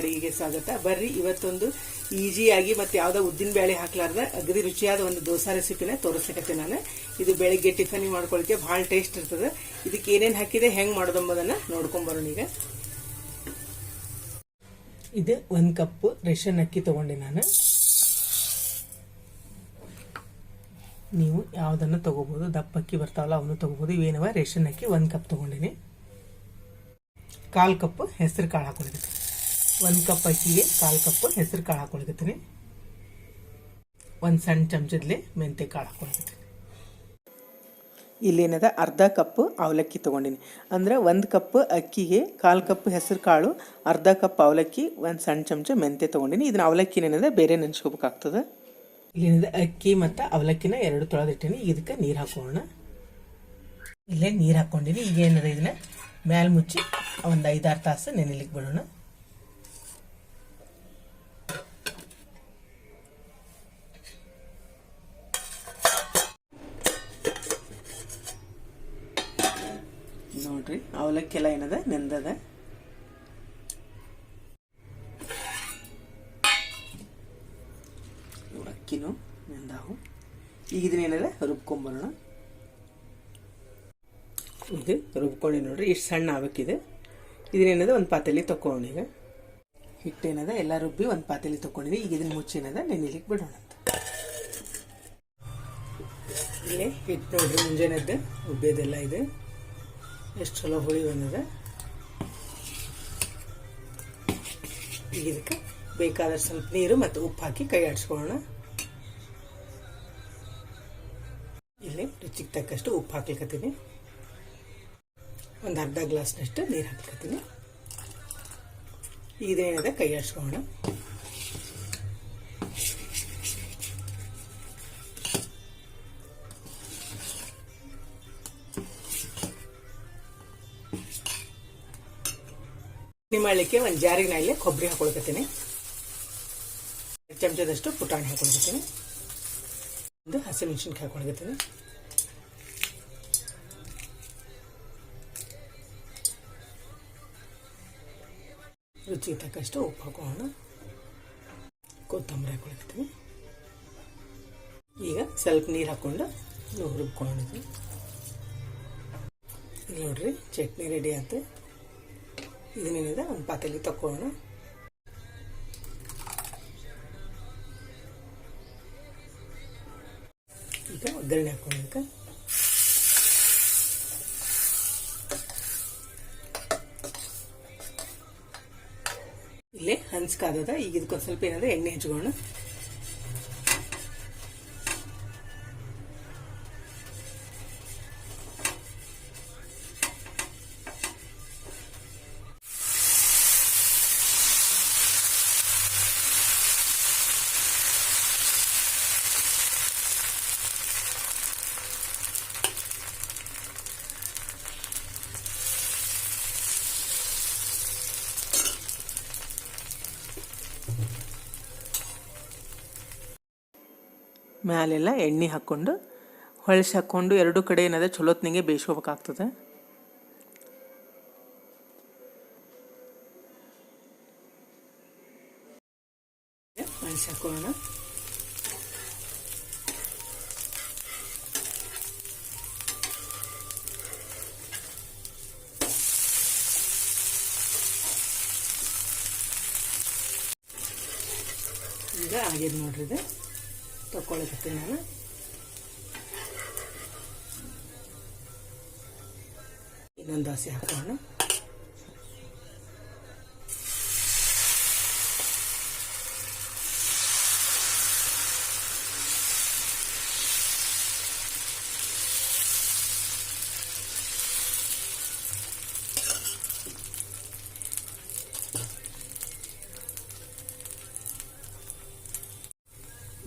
ಅಡಿಗೆಗೆ ಸ್ವಾಗತ. ಬರ್ರಿ, ಇವತ್ತೊಂದು ಈಜಿಯಾಗಿ ಮತ್ತೆ ಯಾವುದೋ ಉದ್ದಿನ ಬೇಳೆ ಹಾಕ್ಲಾರ್ದ ಅಗದಿ ರುಚಿಯಾದ ಒಂದು ದೋಸಾ ರೆಸಿಪಿನ ತೋರಿಸಕತ್ತೆ ನಾನು. ಇದು ಬೆಳಿಗ್ಗೆ ಟಿಫನ್ ಮಾಡ್ಕೊಳಕ್ಕೆ ಬಹಳ ಟೇಸ್ಟ್ ಇರ್ತದೆ. ಇದಕ್ಕೆ ಏನೇನು ಹಾಕಿದೆ, ಹೆಂಗೆ ಮಾಡೋದಂಬುದನ್ನ ನೋಡ್ಕೊಂಬರೋಣ ಈಗ. ಇದು ಒಂದ್ ಕಪ್ ರೇಷನ್ ಅಕ್ಕಿ ತಗೊಂಡೆ ನಾನು. ನೀವು ಯಾವ್ದನ್ನ ತಗೋಬಹುದು ದಪ್ಪ ಅಕ್ಕಿ ಬರ್ತಾವಲ್ಲ ಅವನು ತಗೋಬಹುದು ಇವೇನವ, ರೇಷನ್ ಅಕ್ಕಿ ಒಂದು ಕಪ್ ತಗೊಂಡಿನಿ. ಕಾಲ್ ಕಪ್ ಹೆಸರು ಕಾಳು ಹಾಕೊಳಕತ್ತೀನಿ ಒಂದ್ ಕಪ್ ಅಕ್ಕಿಗೆ ಕಾಲ್ ಕಪ್ ಹೆಸರು ಕಾಳು ಹಾಕೊಳ್ಕತ್ತೀನಿ ಒಂದು ಸಣ್ಣ ಚಮಚದಲ್ಲಿ ಮೆಂತೆ ಕಾಳು ಹಾಕೊಳ್ಕತ್ತೀನಿ ಇಲ್ಲೇನದ ಅರ್ಧ ಕಪ್ ಅವಲಕ್ಕಿ ತೊಗೊಂಡಿನಿ. ಅಂದ್ರೆ ಒಂದು ಕಪ್ ಅಕ್ಕಿಗೆ ಕಾಲು ಕಪ್ ಹೆಸರು ಕಾಳು ಅರ್ಧ ಕಪ್ ಅವಲಕ್ಕಿ ಒಂದು ಸಣ್ಣ ಚಮಚ ಮೆಂತೆ ತೊಗೊಂಡಿನಿ. ಇದನ್ನ ಅವಲಕ್ಕಿನೇನದ ಬೇರೆ ನೆನ್ಸ್ಕೋಬೇಕಾಗ್ತದೆ? ಇಲ್ಲೇನದ ಅಕ್ಕಿ ಮತ್ತು ಅವಲಕ್ಕಿನ ಎರಡು ತೊಳೆದಿಟ್ಟಿನಿ. ಇದಕ್ಕೆ ನೀರು ಹಾಕೋಣ. ಇಲ್ಲೇ ನೀರು ಹಾಕ್ಕೊಂಡಿನಿ ಈಗ ಏನಿದೆ ಇದನ್ನ ಮ್ಯಾಲ ಮುಚ್ಚಿ ಒಂದು ಐದಾರು ತಾಸು ನೆನೆಲಿಕ್ಕೆ ಬಿಡೋಣ. ನೋಡ್ರಿ ಅವಲಕ್ಕಿ ಎಲ್ಲ ಏನದ? ನೆಂದದ? ಅಕ್ಕಿನೂ ನೆಂದಾವು. ಈಗ ಇದನ್ನೇನದ ರುಬ್ಕೊಂಬರೋಣ. ಇದು ರುಬ್ಕೊಂಡು ನೋಡ್ರಿ, ಇಷ್ಟು ಸಣ್ಣ ಆಗಬೇಕಿದೆ ಇದನ್ನೇನದ ಒಂದು ಪಾತ್ರೆಲಿ ಈಗ. ಹಿಟ್ಟೇನದ ಎಲ್ಲ ರುಬ್ಬಿ ಒಂದು ಪಾತ್ರೆಲಿ ತಗೊಂಡಿನಿ ಈಗ ಇದನ್ನ ಮುಚ್ಚೇನದ ನೆನೆಲಿಕ್ಕೆ ಬಿಡೋಣ ಇಲ್ಲಿ ಹಿಟ್ಟು ನೋಡ್ರಿ, ಮುಂಜಾನೆದ್ದು ಉಬ್ಬೇದೆಲ್ಲ ಇದೆ. ಎಷ್ಟು ಚಲೋ ಹುಳಿ ಬಂದಿದೆ. ಈಗ ಇದಕ್ಕೆ ಬೇಕಾದಷ್ಟು ಸ್ವಲ್ಪ ನೀರು ಮತ್ತು ಉಪ್ಪು ಹಾಕಿ ಕೈ ಆಡಿಸ್ಕೊಳ್ಳೋಣ. ಇಲ್ಲಿ ರುಚಿಗೆ ತಕ್ಕಷ್ಟು ಉಪ್ಪು ಹಾಕ್ಲಿಕ್ಕತ್ತೀನಿ ಒಂದು ಅರ್ಧ ಗ್ಲಾಸ್ನಷ್ಟು ನೀರು ಹಾಕ್ಲಿಕ್ಕತ್ತೀನಿ ಇದೇನಿದೆ ಕೈ ಆಡಿಸ್ಕೊಳ್ಳೋಣ. ಮಾಡಲಿಕ್ಕೆ ಒಂದು ಜಾರಿಗೆ ನಾಯಿಲೆ ಕೊಬ್ಬರಿ ಹಾಕೊಳ್ಕತ್ತೀನಿ. ಚಮಚದಷ್ಟು ಪುಟಾಣಿ ಹಾಕೊಳ್ಕತ್ತೀನಿ. ಒಂದು ಹಸಿಮೆಣಸಿನ್ಕಾಯಿ ಹಾಕೊಳ್ಕತ್ತೀನಿ. ರುಚಿಗೆ ತಕ್ಕಷ್ಟು ಉಪ್ಪು ಹಾಕೋಣ. ಕೊತ್ತಂಬರಿ ಹಾಕೊಳ್ಕತ್ತೀನಿ. ಈಗ ಸ್ವಲ್ಪ ನೀರು ಹಾಕ್ಕೊಂಡು ಇಲ್ಲಿ ನೋಡ್ರಿ, ಚಟ್ನಿ ರೆಡಿ ಆಯ್ತು ಇದನ್ನೇನಿದೆ ಒಂದು ಪಾತ್ರೆಲಿ ತಕೊಳ್ಳೋಣ ಈಗ ಒಗ್ಗರಣೆ ಹಾಕೊಳ್ಳೋದಕ್ಕೆ ಇಲ್ಲೇ ಹಂಚ್ಕಾದದ ಈಗ ಇದಕ್ಕೊಂದು ಸ್ವಲ್ಪ ಏನಾದ್ರೆ ಎಣ್ಣೆ ಹಚ್ಕೊಳ್ಳೋಣ ಮ್ಯಾಲೆಲ್ಲ ಎಣ್ಣೆ ಹಾಕ್ಕೊಂಡು, ಹೊಳ್ಸಿ ಹಾಕ್ಕೊಂಡು ಎರಡು ಕಡೆ ಏನದ ಚಲೋತ್ನಿಗೆ ಬೇಯಿಸ್ಕೋಬೇಕಾಗ್ತದೆ. ಹೊಳ್ಸಿ ಹಾಕೋಣ. ಈಗ ಆಗಿದೆ ನೋಡ್ರಿ ಇದು ನಾನು. ಇನ್ನೊಂದು ದೋಸೆ ಹಾಕೋಣ.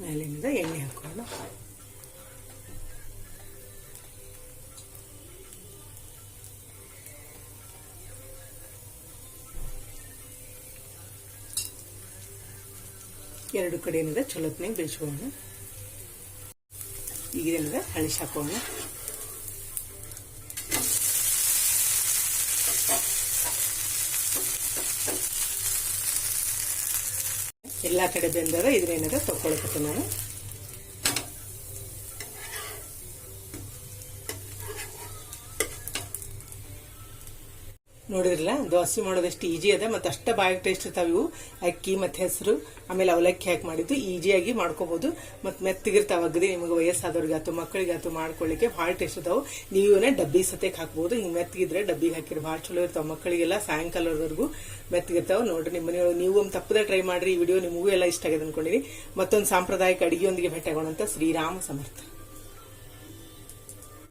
ಮೇಲಿಂದ ಎಣ್ಣೆ ಹಾಕೋಣ ಎರಡು ಕಡೆ ಏನಿದೆ ಚಲೋತ್ನಾಗ ಬೇಯಿಸ್ಕೊಳ್ಳೋಣ. ಈಗ ಹಳಿಸಿ ಹಾಕೋಣ. ಎಲ್ಲ ಕಡೆ ಬೆಂದದ ಏನಾದ್ರು ತಗೊಳಕತ್ತೆ ನಾನು. ನೋಡಿದ್ರಲ್ಲ? ದೋಸೆ ಮಾಡೋದು ಎಷ್ಟು ಈಜಿ ಅದ, ಮತ್ತೆ ಅಷ್ಟ ಬಾಯಿ ಟೇಸ್ಟ್ ಇರ್ತಾವೆ ಇವು. ಅಕ್ಕಿ ಮತ್ತೆ ಹೆಸರು, ಆಮೇಲೆ ಅವಲಕ್ಕಿ ಹಾಕಿ ಮಾಡಿದ್ದು. ಈಜಿಯಾಗಿ ಮಾಡ್ಕೋಬಹುದು ಮತ್ತೆ ಮೆತ್ತಗಿರ್ತಾವ ಅಗದಿ ನಿಮಗೆ ವಯಸ್ಸಾದವ್ರಿಗಾತು ಮಕ್ಕಳಿಗಾತು ಮಾಡ್ಕೊಳ್ಳಿಕ್ಕೆ ಭಾಳ ಟೇಸ್ಟ್ ಇರ್ತಾವ. ನೀವು ಡಬ್ಬಿ ಸತೆಗೆ ಹಾಕ್ಬೋದು. ಹಿಂಗೆ ಮೆತ್ತಗಿದ್ರೆ ಡಬ್ಬಿಗೆ ಹಾಕಿರಿ ಭಾಳ ಚಲೋ ಇರ್ತಾವೆ. ಮಕ್ಕಳಿಗೆಲ್ಲ ಸಾಯಂಕಾಲದವರೆಗೂ ಮೆತ್ತಗಿರ್ತಾವೆ. ನೋಡ್ರಿ ನಿಮ್ಮ ಮನೆಯೊಳಗೆ ನೀವು ಒಂದು ತಪ್ಪದೆ ಟ್ರೈ ಮಾಡಿರಿ. ಈ ವಿಡಿಯೋ ನಿಮಗೂ ಎಲ್ಲ ಇಷ್ಟ ಆಗಿದೆ ಅನ್ಕೊಂಡಿರಿ ಮತ್ತೊಂದು ಸಾಂಪ್ರದಾಯಿಕ ಅಡಿಗೆಯೊಂದಿಗೆ ಭೇಟಿಯಾಗೋಣ ಅಂತ ಶ್ರೀರಾಮ ಸಮರ್ಥ.